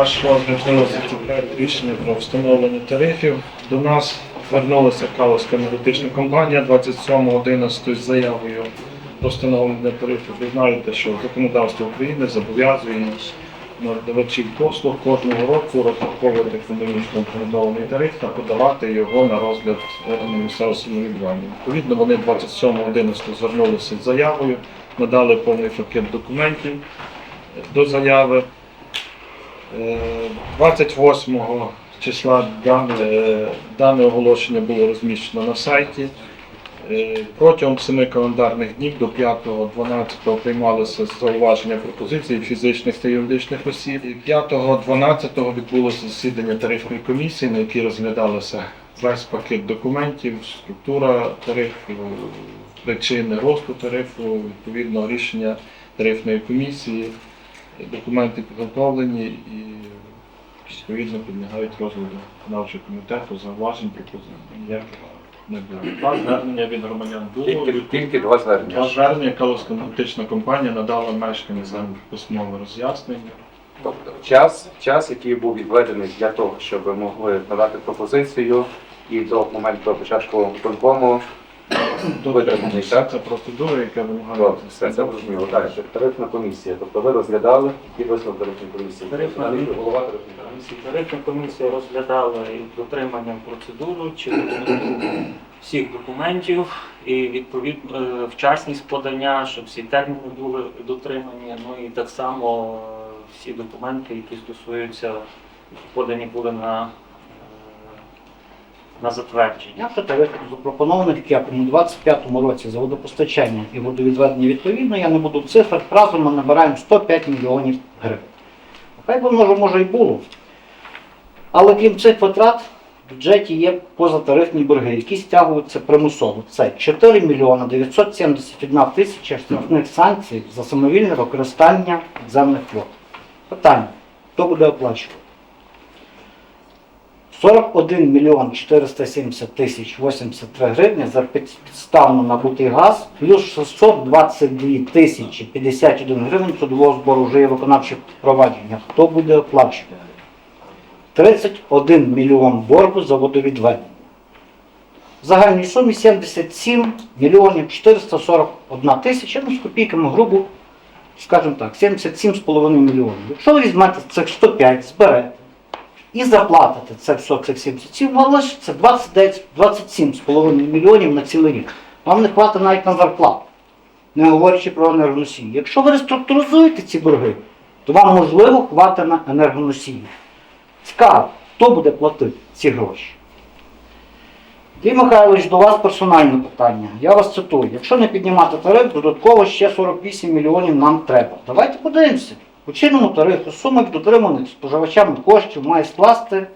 ваш розгляд проект рішення про встановлення тарифів. До нас звернулася Каловська енергетична компанія 27.11 з заявою про встановлення тарифів. Ви знаєте, що законодавство України зобов'язує надавачів послуг кожного року розраховувати економічно встановлений тариф та подавати його на розгляд місцевого самоврядування. Відповідно, вони 27.11 звернулися з заявою, надали повний пакет документів до заяви. Е, 28 числа дане, е, дане оголошення було розміщено на сайті. Е, Протягом 7 календарних днів до 5.12 приймалися зауваження пропозиції фізичних та юридичних осіб. І 5.12 відбулося засідання тарифної комісії, на якій розглядалося весь пакет документів, структура тарифу, причини росту тарифу, відповідно рішення тарифної комісії. Документи підготовлені і відповідно підлягають розгляду виконавчого комітету, зауважень, пропозицій не було. Два звернення від громадян було. Тільки, тільки два Два звернення. звернення Каловська компанія надала мешканцям письмове роз'яснення. Тобто час, час, який був відведений для того, щоб могли надати пропозицію і до моменту початку виконкому витриманий, так? ця процедура, яка вимагає. Все це зрозуміло. Далі, тарифна комісія. Тобто ви розглядали які висновок тарифної комісії? Тарифна комісія. голова тарифної комісії. Тарифна комісія розглядала із дотриманням процедуру чи всіх документів і відповідно е, вчасність подання, щоб всі терміни були дотримані. Ну і так само е, всі документи, які стосуються, подані були на, на затвердження. Якщо тарифів запропонованих КЕПом у 25-му році за водопостачання і водовідведення відповідно, я не буду цифр, разом ми набираємо 105 мільйонів гривень. Хай би може, може і було. Але крім цих витрат, в бюджеті є позатарифні борги, які стягуються примусово. Це 4 мільйона 971 тисяча штрафних санкцій за самовільне використання підземних вод. Питання, хто буде оплачувати? 41 мільйон 470 тисяч 83 гривні за під- підставно набутий газ, плюс 622 тисячі 51 гривень трудового збору вже є виконавче провадження. Хто буде оплачувати? 31 мільйон боргу за водовідведення. В загальній сумі 77 мільйонів 441 тисяча, ну з копійками грубо, скажімо так, 77,5 мільйонів. Якщо ви візьмете цих 105, зберете, і заплатите це все, цих 77, вам лишиться 29, 27,5 мільйонів на цілий рік. Вам не хватить навіть на зарплату, не говорячи про енергоносії. Якщо ви реструктуризуєте ці борги, то вам можливо хватить на енергоносії. Цікаво, хто буде платити ці гроші? Андрій Михайлович, до вас персональне питання. Я вас цитую. Якщо не піднімати тариф, додатково ще 48 мільйонів нам треба. Давайте подивимося. У чинному тарифу сума дотриманих споживачами коштів має скласти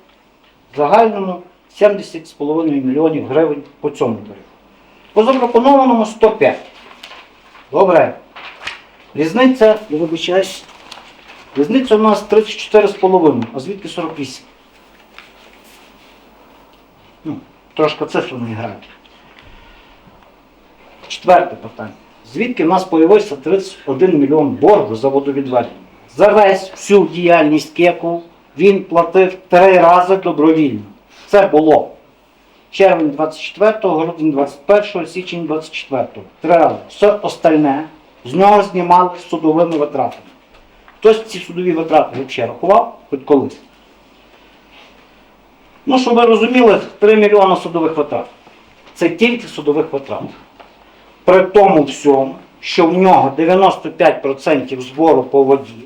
загальному 70,5 мільйонів гривень по цьому тарифу. По запропонованому 105. Добре. Різниця, я вибачаюсь, різниця у нас 34,5, а звідки 48? Ну, трошки цифри не грають. Четверте питання. Звідки в нас появився 31 мільйон боргу за водовідведення? За весь всю діяльність КЕКу він платив три рази добровільно. Це було червень 24, грудень 21, січень 24. Три рази. Все остальне з нього знімали судовими витратами. Хтось ці судові витрати взагалі рахував хоч колись. Ну, щоб ви розуміли, 3 мільйони судових витрат. Це тільки судових витрат. При тому всьому, що в нього 95% збору по воді,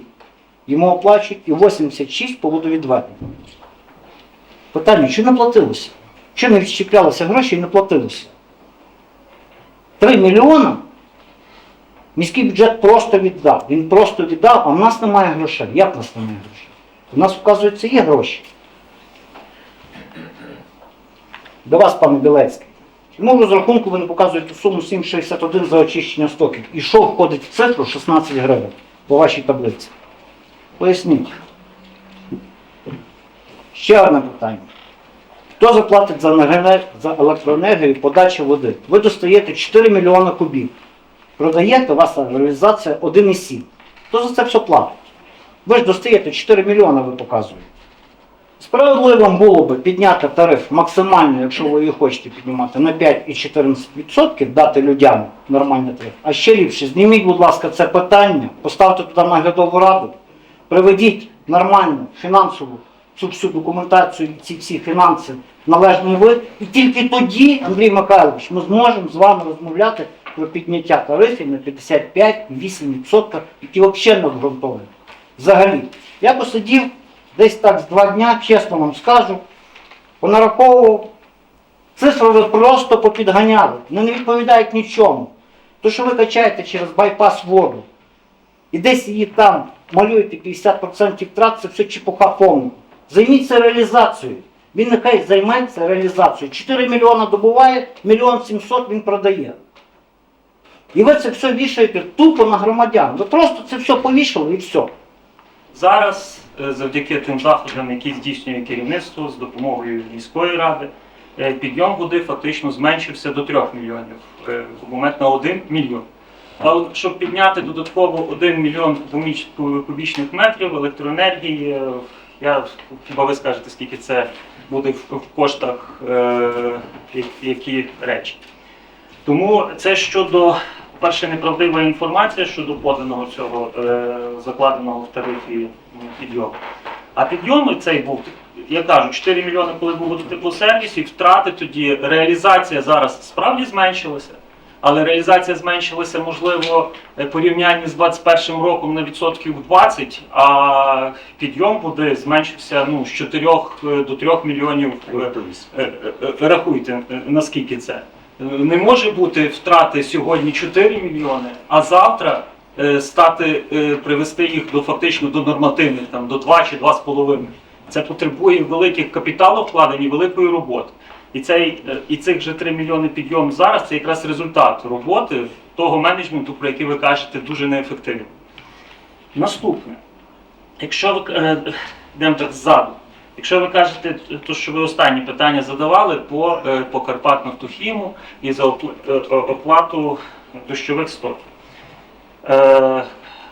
йому оплачують і 86% по водовідведенню. Питання, чи не платилося? Чи не відщеплялися гроші і не платилося? 3 мільйони міський бюджет просто віддав. Він просто віддав, а в нас немає грошей. Як в нас немає грошей? У нас, вказується, є гроші. До вас, пане Білецький. Чому в розрахунку ви не показуєте суму 7,61 за очищення стоків? І що входить в цифру 16 гривень по вашій таблиці? Поясніть. Ще одне питання. Хто заплатить за, електроенергію і подачу води? Ви достаєте 4 мільйони кубів. Продаєте, у вас реалізація 1,7. Хто за це все платить? Ви ж достаєте 4 мільйони, ви показуєте. Справедливо було би підняти тариф максимально, якщо ви її хочете піднімати, на 5,14%, дати людям нормальний тариф. А ще ліпше, зніміть, будь ласка, це питання, поставте туди наглядову раду, приведіть нормальну фінансову цю всю документацію, ці всі фінанси в належний вид. І тільки тоді, Андрій Михайлович, ми зможемо з вами розмовляти про підняття тарифів на 55-8%, які взагалі не обґрунтовані. Взагалі. Я посидів десь так з два дня, чесно вам скажу, понараховував. Цифри ви просто попідганяли, вони не відповідають нічому. То, що ви качаєте через байпас воду, і десь її там малюєте 50% втрат, це все чепуха повна. Займіться реалізацією. Він нехай займеться реалізацією. 4 мільйона добуває, мільйон 700 він продає. І ви це все вішаєте тупо на громадян. Ви просто це все повішали і все. Зараз, е, завдяки тим заходам, які здійснює керівництво з допомогою міської ради, е, підйом води фактично зменшився до 3 мільйонів, е, в момент на 1 мільйон. А щоб підняти додатково 1 мільйон кубіч- кубічних метрів електроенергії, е, я хіба ви скажете, скільки це буде в коштах, е, які речі. Тому це щодо перше неправдива інформація щодо поданого цього е, закладеного в тарифі підйому. А підйом цей був, я кажу, 4 мільйони, коли було до теплосервісів, втрати тоді, реалізація зараз справді зменшилася. Але реалізація зменшилася, можливо, е, порівнянні з 21 роком на відсотків 20, а підйом води зменшився ну, з 4 до 3 мільйонів. е, Е, е, е, Рахуйте, е, наскільки це. Е, Не може бути втрати сьогодні 4 мільйони, а завтра е, стати, е, привести їх до фактично до нормативних, там, до 2 чи 2,5. Це потребує великих капіталовкладень і великої роботи. І, цей, е, і цих же 3 мільйони підйом зараз це якраз результат роботи того менеджменту, про який ви кажете, дуже неефективний. Наступне. Якщо ви е, йдемо так ззаду, якщо ви кажете, то що ви останні питання задавали по, е, по Карпатнафтохіму і за опл- е, е, оплату дощових стоків. Е,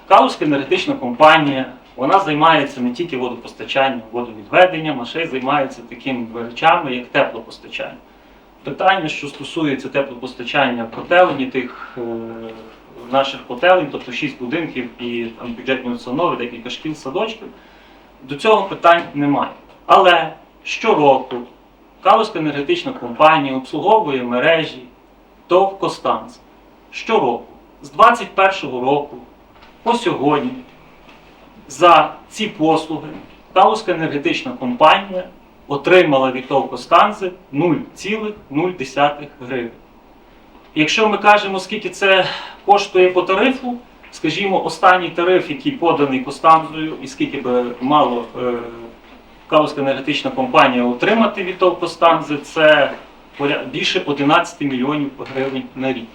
Калузька енергетична компанія, вона займається не тільки водопостачанням, водовідведенням, а ще й займається такими речами, як теплопостачання. Питання, що стосується теплопостачання котелень, тих е, наших котелень, тобто 6 будинків і там, бюджетні установи, декілька шкіл, садочків, до цього питань немає. Але щороку Калузька енергетична компанія обслуговує мережі ТОВ Костанц. Щороку, з 21 року по сьогодні, за ці послуги Калузька енергетична компанія отримала від ТОВ Костанзи 0,0 гривень. Якщо ми кажемо, скільки це коштує по тарифу, скажімо, останній тариф, який поданий Костанзою, і скільки би мало е, Калузька енергетична компанія отримати від ТОВ Костанзи, це більше 11 мільйонів гривень на рік.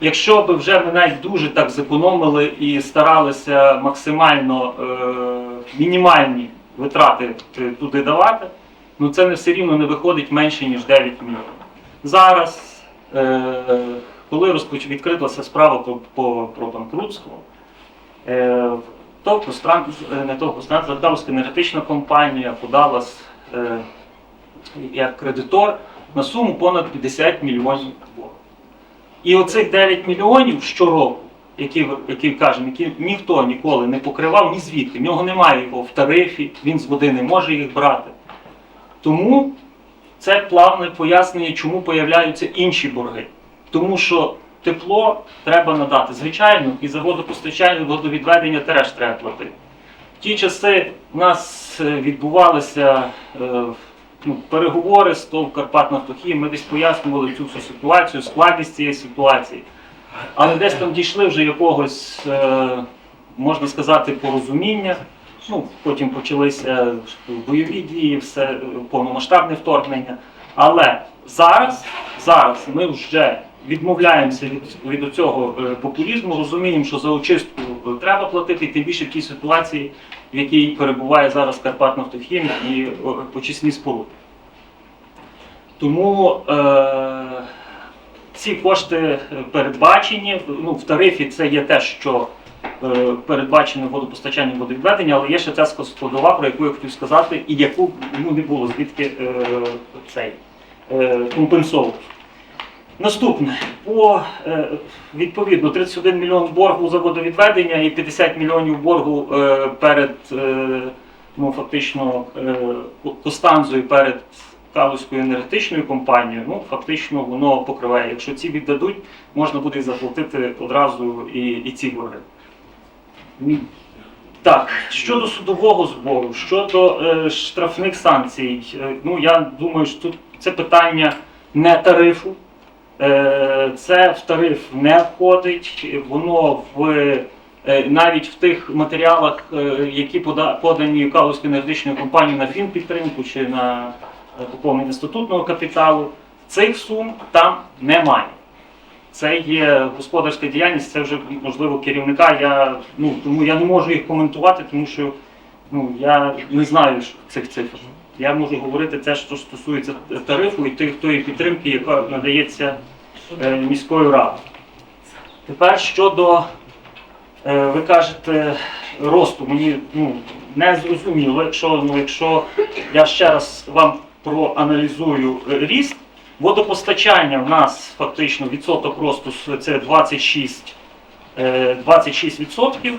Якщо б вже ми навіть дуже так зекономили і старалися максимально е, мінімальні витрати туди давати, ну це не все рівно не виходить менше, ніж 9 мільйонів. Зараз, е, коли розпоч... відкрилася справа по, по, про банкрутство, е, «Кострант», е, не ТОВ «Кострант», енергетична компанія подалась е, як кредитор на суму понад 50 мільйонів. І оцих 9 мільйонів щороку, які, які кажемо, які ніхто ніколи не покривав ні звідки, в нього немає його в тарифі, він з води не може їх брати. Тому це плавне пояснення, чому появляються інші борги. Тому що тепло треба надати. Звичайно, і за водопостачання, водовідведення теж треба платити. В ті часи у нас е, відбувалися е, ну, переговори з ТОВ Карпатнафтохім, ми десь пояснювали цю всю ситуацію, складність цієї ситуації. Але десь там дійшли вже якогось, е, можна сказати, порозуміння. Ну, потім почалися бойові дії, все повномасштабне вторгнення. Але зараз, зараз ми вже відмовляємося від, від цього е, популізму, розуміємо, що за очистку е, треба платити, тим більше в тій ситуації, в якій перебуває зараз Карпатнафтохім і о, очисні споруди. Тому е, ці кошти е, передбачені. Ну, в тарифі це є те, що е, передбачене водопостачання водовідведення, але є ще ця складова, про яку я хотів сказати, і яку ну, не було звідки е, цей е, компенсовувати. Наступне, по е, відповідно 31 мільйон боргу за водовідведення і 50 мільйонів боргу е, перед е, ну, фактично Костанзою перед Калузькою енергетичною компанією. Ну фактично воно покриває. Якщо ці віддадуть, можна буде заплатити одразу і, і ці борги. Так, щодо судового збору, щодо е, штрафних санкцій, е, ну я думаю, що тут це питання не тарифу. Е, Це в тариф не входить, воно в е, навіть в тих матеріалах, е, які подані Калузькою енергетичною компанією на фінпідтримку чи на поповнення статутного капіталу, цих сум там немає. Це є господарська діяльність, це вже можливо керівника. Я ну тому я не можу їх коментувати, тому що ну я не знаю цих цифр. Я можу говорити те, що стосується тарифу і тих тої підтримки, яка надається е, міською радою. Тепер щодо, е, ви кажете, росту, мені ну, не зрозуміло, якщо, ну, якщо я ще раз вам проаналізую ріст, водопостачання в нас фактично відсоток росту це 26, е, 26%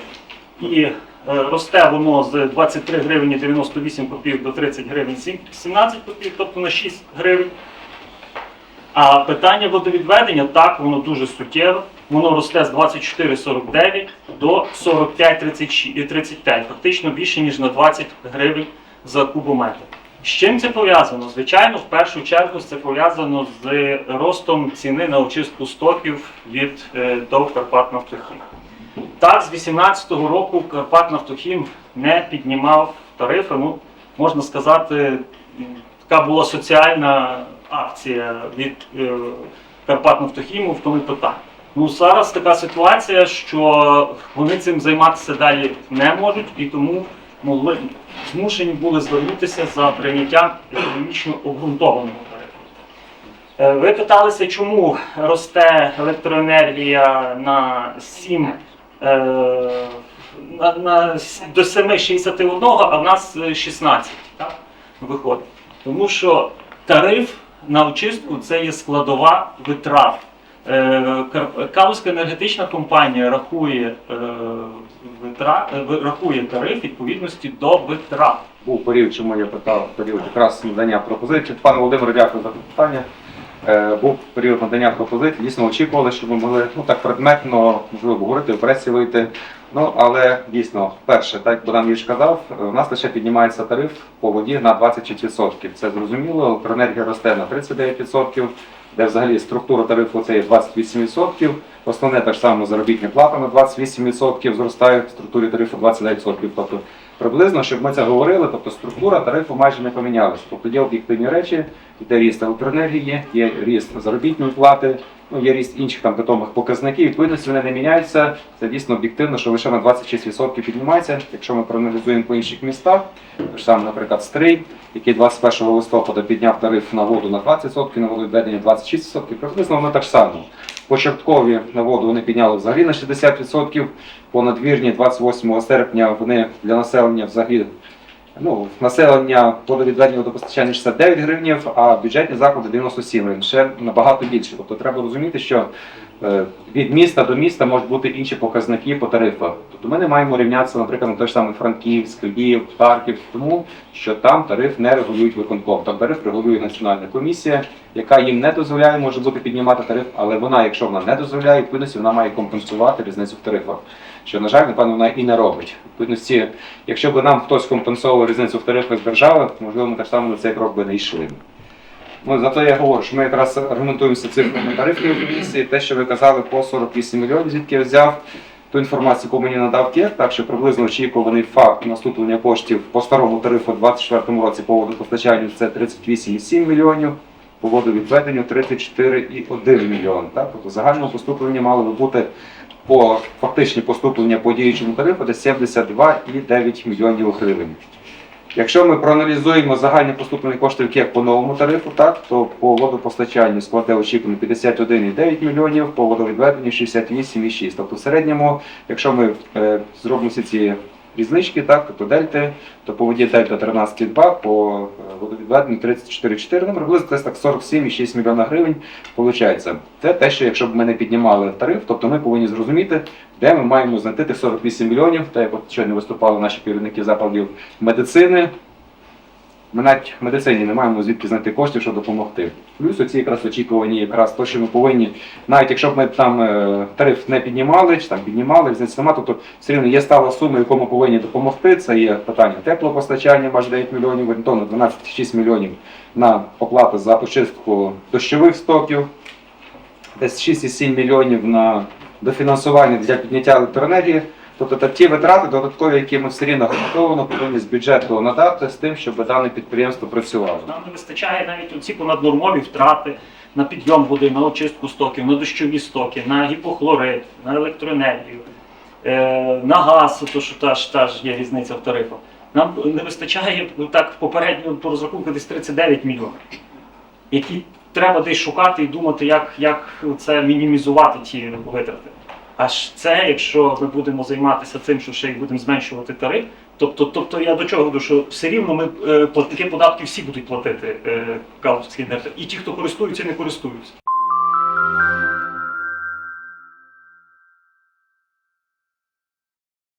і е, росте воно з 23 гривні 98 копійок до 30 гривень 17 копійок, тобто на 6 гривень. А питання водовідведення так, воно дуже суттєво. Воно росте з 24,49 до 45,35, фактично більше ніж на 20 гривень за кубометр. З чим це пов'язано? Звичайно, в першу чергу це пов'язано з ростом ціни на очистку стоків від е, «Карпатнафтохім». Так, з 2018 року «Карпатнафтохім» не піднімав тарифи. Ну, можна сказати, така була соціальна акція від е, «Карпатнафтохіму» в тому питанні. Ну, зараз така ситуація, що вони цим займатися далі не можуть і тому могли змушені були звернутися за прийняттям економічно обґрунтованого тарифу. Е, Ви питалися, чому росте електроенергія на 7 е, на, на, с- до 7,61, а в нас е, 16 так, виходить. Тому що тариф на очистку це є складова витрат. Е, Калузька енергетична компанія рахує, е, витра- е, ви- рахує тариф відповідності до витрат. Був період, чому я питав, період якраз надання пропозицій. Пане Володимире, дякую за питання. Е, був період надання пропозицій. Дійсно очікували, що ми могли ну так предметно можливо говорити, в пресі вийти. Ну але дійсно, перше, так як Богдан Юрійович казав, е, у нас лише піднімається тариф по воді на 26%. Це зрозуміло. Електроенергія росте на 39%, де взагалі структура тарифу це є 28%. Основне так само заробітна плата на 28% зростає в структурі тарифу 29%. Тобто приблизно, щоб ми це говорили, тобто структура тарифу майже не помінялася. Тобто є об'єктивні речі, йде ріст електроенергії, є ріст заробітної плати, ну є ріст інших там питомих показників. Відповідності вони не міняються. Це дійсно об'єктивно, що лише на 26% піднімається. Якщо ми проаналізуємо по інших містах, то ж саме, наприклад, Стрий, який 21 листопада підняв тариф на воду на 20%, на водовідведення 26%, приблизно воно так само. Початкові на воду вони підняли взагалі на 60%, по надвірні 28 серпня вони для населення взагалі ну, населення водовідведення водопостачання 69 гривнів, а бюджетні заклади 97 гривень, ще набагато більше. Тобто треба розуміти, що е, від міста до міста можуть бути інші показники по тарифах. Тобто ми не маємо рівнятися, наприклад, на той ж самий Франківськ, Львів, Харків, тому що там тариф не регулюють виконком. Там тариф регулює національна комісія, яка їм не дозволяє, може бути піднімати тариф, але вона, якщо вона не дозволяє, відповідності вона має компенсувати різницю в тарифах. Що, на жаль, напевно, вона і не робить. Відповідності, якщо б нам хтось компенсовував різницю в тарифах з держави, можливо, ми так само на цей крок би не йшли. Ну, зато я говорю, що ми якраз аргументуємося цифрами тарифної комісії. Те, що ви казали по 48 мільйонів, звідки я взяв ту інформацію, яку мені надав КЕР, так що приблизно очікуваний факт наступлення коштів по старому тарифу у 2024 році по водопостачанню це 38,7 мільйонів, по водовідведенню 34,1 мільйон. Тобто загальне поступлення мало би бути по фактичні поступлення по діючому тарифу десь 72,9 мільйонів гривень. Якщо ми проаналізуємо загальні поступлені коштів як по новому тарифу, так, то по водопостачанню складе очікувано 51,9 мільйонів, по водовідведенню 68,6. Тобто в середньому, якщо ми е, зробимо всі ці різнички, так, тобто дельти, то по воді дельта 13,2, по е, водовідведенню 34,4, ну, приблизно десь так 47,6 мільйона гривень виходить. Це те, що якщо б ми не піднімали тариф, тобто ми повинні зрозуміти, де ми маємо знайти тих 48 мільйонів, та як от щойно виступали наші керівники закладів медицини. Ми навіть в медицині не маємо звідки знайти коштів, щоб допомогти. Плюс оці якраз очікувані, якраз то, що ми повинні, навіть якщо б ми там е, тариф не піднімали, чи там піднімали, нема, тобто все рівно є стала сума, яку ми повинні допомогти. Це є питання теплопостачання, майже 9 мільйонів, орієнтовно 12,6 мільйонів на оплату за очистку дощових стоків, десь 6,7 мільйонів на дофінансування для підняття електроенергії. Тобто ті витрати додаткові, які ми все рівно гарантовано повинні з бюджету надати з тим, щоб дане підприємство працювало. Нам не вистачає навіть оці понаднормові втрати на підйом води, на очистку стоків, на дощові стоки, на гіпохлорид, на електроенергію, е, на газ, то що теж, теж є різниця в тарифах. Нам не вистачає ну, так попередньо по розрахунку десь 39 мільйонів, які треба десь шукати і думати, як, як це мінімізувати ті витрати. Аж це, якщо ми будемо займатися цим, що ще й будемо зменшувати тариф, тобто, тобто я до чого говорю, що все рівно ми е, платники податків всі будуть платити е, Калужський ДРТ. І ті, хто користуються, не користуються.